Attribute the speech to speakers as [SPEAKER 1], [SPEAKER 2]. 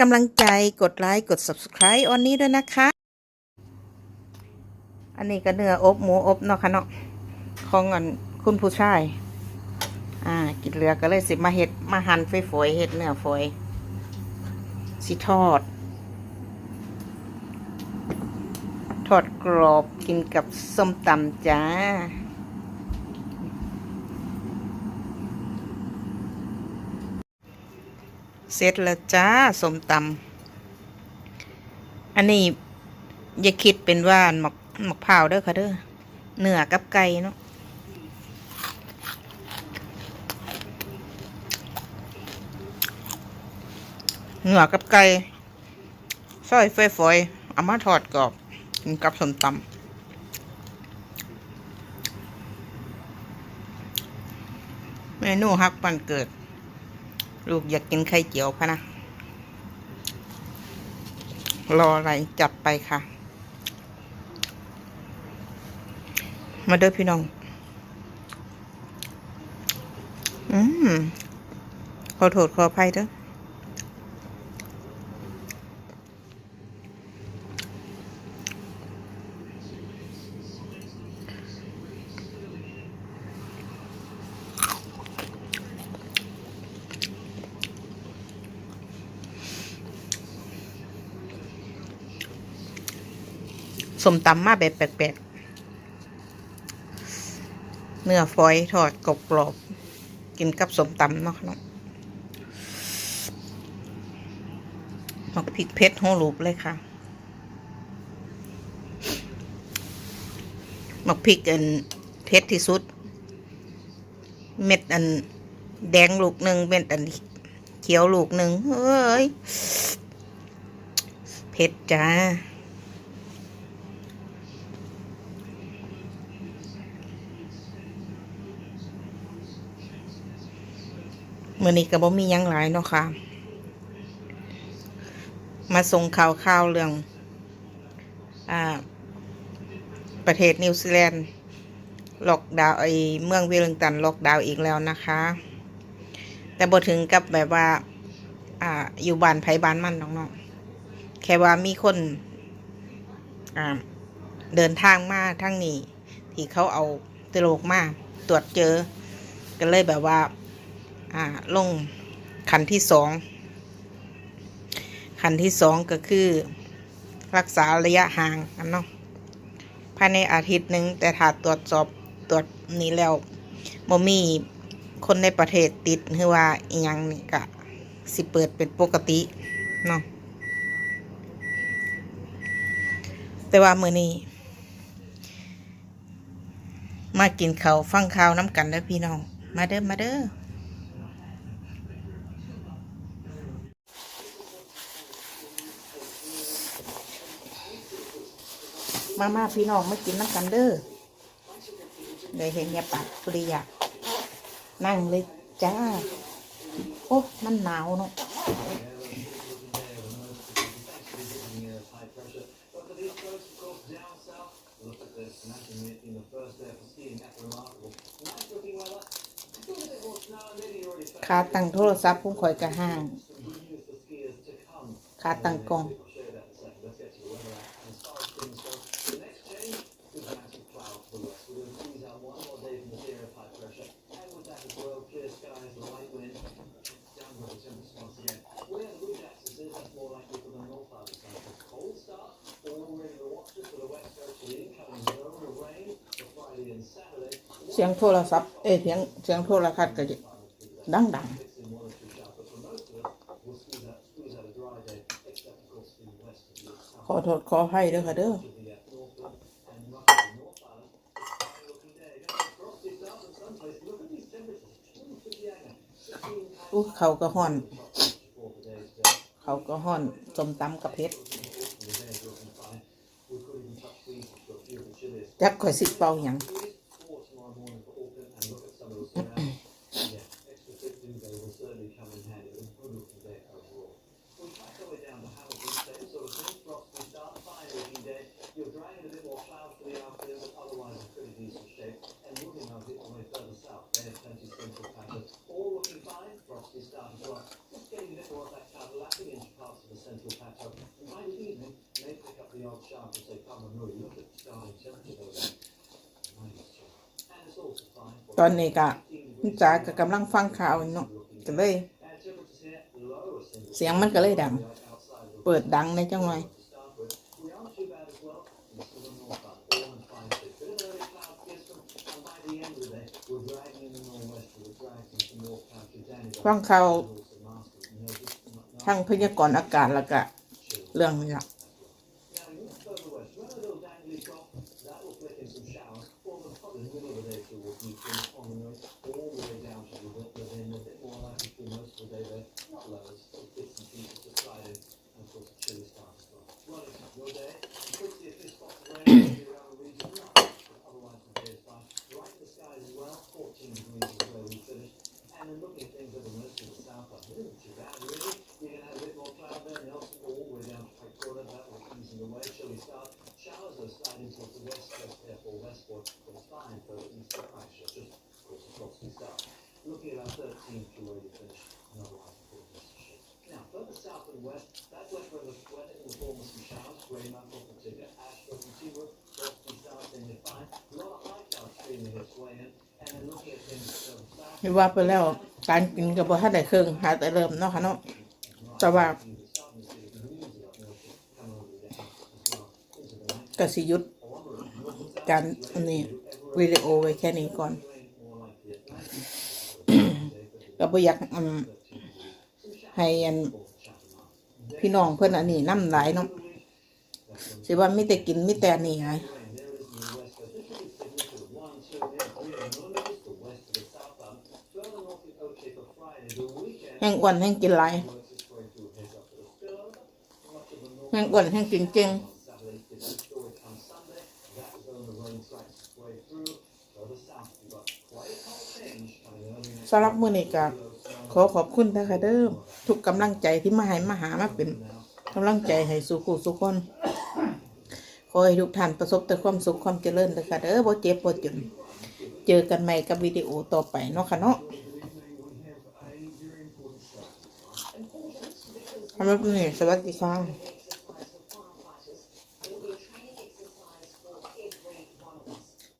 [SPEAKER 1] กำลังใจกดไลค์กด subscribe ออนนี้ด้วยนะคะ อันนี้ก็เนื้ออบหมูอบเนาะค่ะเนาะของอันคุณผู้ชาย อ่า กินเหลือก็เลยสิมาเฮ็ดมาหั่นฝอยเฮ็ดเนื้อฝอยสิทอด ทอดกรอบกินกับส้มตำจ้า เสร็จแล้วจ้าสมตำอันนี้อย่าคิดเป็นว่าหมกหมกเผาเด้อค่ะเด้อเนื้อกับไก่เนาะเนื้อกับไก่ซอยฝอยๆเอามาทอดกรอบกินกับสมตำเมนูฮักปันเกิด ลูกอยากกินไข่เจียวพะนะ รออะไรจัดไปค่ะ มาเด้อพี่น้อง อืมขอโทษขออภัยเด้อ มตำมาแบบแปลกๆ เนื้อฝอยทอดกรอบกรอบๆ กินกับสมตำเนาะเนาะหมักพริกเพชรหัวลูบเลยค่ะหมักพริกอันเพชรที่สุด เม็ดอันแดงลูกหนึ่งเม็ดอันเขียวลูกหนึ่งเฮ้ย เผ็ดจ้า มื่อนี้ก็บ่มียังหลายเนาะค่ะ มาส่งข่าวข่าวเรื่องอ่าประเทศนิวซีแลนด์ล็อกดาวไอเมืองเวลลิงตันล็อกดาวอีกแล้วนะคะ แต่บ่ถึงกับแบบว่า อ่า อยู่บ้านไผบ้านมันน้องๆแค่ว่ามีคนอ่าเดินทางมาทั้งนี้ ที่เขาเอาตโลกมาตรวจเจอ ก็เลยแบบว่า อ่าลงขันที่สองขันที่สองก็คือ รักษาระยะห่างกันเนาะภายในอาทิตย์หนึ่งแต่ถ้าตรวจสอบตรวจนี้แล้วบ่มีคนในประเทศติดหรือว่าอหยังนี่ก็สิเปิดเป็นปกติเนาะแต่ว่ามื้อนี้ มากินข้าวฟังข่าวน้ำกันเด้อพี่น้อง มาเด้อมาเด้อ มามาพี่น้องมากินน้ำกันเด้อเลยเห็นเงียปากปริยกนั่งเลยจ้า โอ้ มันหนาวเนาะขาตั้งโทรศัพท์พุ่งข่อยกระห้าง ขาตั้งกล้อง สียงโทรศัพท์เอ้เสียงเสียงโทรทัศน์ก็จะดังดังขอโทษขอให้เด้อค่ะเด้ออู้เขาก็ห่อน เขาก็ห่อนสมตำกับเพชรจักข่อยสิเป่าหยัง
[SPEAKER 2] All looking fine. Frosty starting to just getting a bit more of that colour lapping in Chicago. central plateau. And by the evening, may pick up the odd shark as they come and move. Look at the starting temperature though. Minus two. And it's also fine for
[SPEAKER 1] ตอนนี้กะคุ
[SPEAKER 2] ณ
[SPEAKER 1] จ๋าก็กำลังฟังข่าวเนาะก็เลย เสียงมันก็เลยดัง เปิดดังในจังหน่อยฟังข่าวทั้งพยากรณ์อากาศแล้วก็เรื่องนี้ล
[SPEAKER 2] 放在一起。Weather in the from shouts, Greymouth, Norfolk Ticket, Ashford and Seawood, frosty start, then you're fine. A lot of high cloud streaming its way in, and then looking at things further south,
[SPEAKER 1] ที่ว่าไปแล้ว การกินกับบ่ทันได้เครื่องหาแต่เริ่มเนาะค่ะเนาะแต่ว่าก็สิหยุดการอันนี้วิดีโอไว้แค่นี้ก่อนก็บ่อยากอืมให้อัน พี่น้องเพิ่อนอันนี้น้ำหลายเนาะสิว่ามีแต่กินมีแต่นนี้ไงแห้งอ้วนแห้งกินหลายแห้งอ้วนแห้งกินเก่งสำหรับมือนี้ก็ขอขอบคุณนะคะเด้อ ทุกกำลังใจที่มาให้มาหามาเป็นกำลังใจให้สู่ผู้สุกคนขอให้ทุกท่านประสบแต่ความสุขความเจริญเลยค่ะเด้อบ่เจ็บบ่จนเจอกันใหม่กับวิดีโอต่อไปเนาะค่ะเนาะทำหรับนี้สวัสดีค่ะ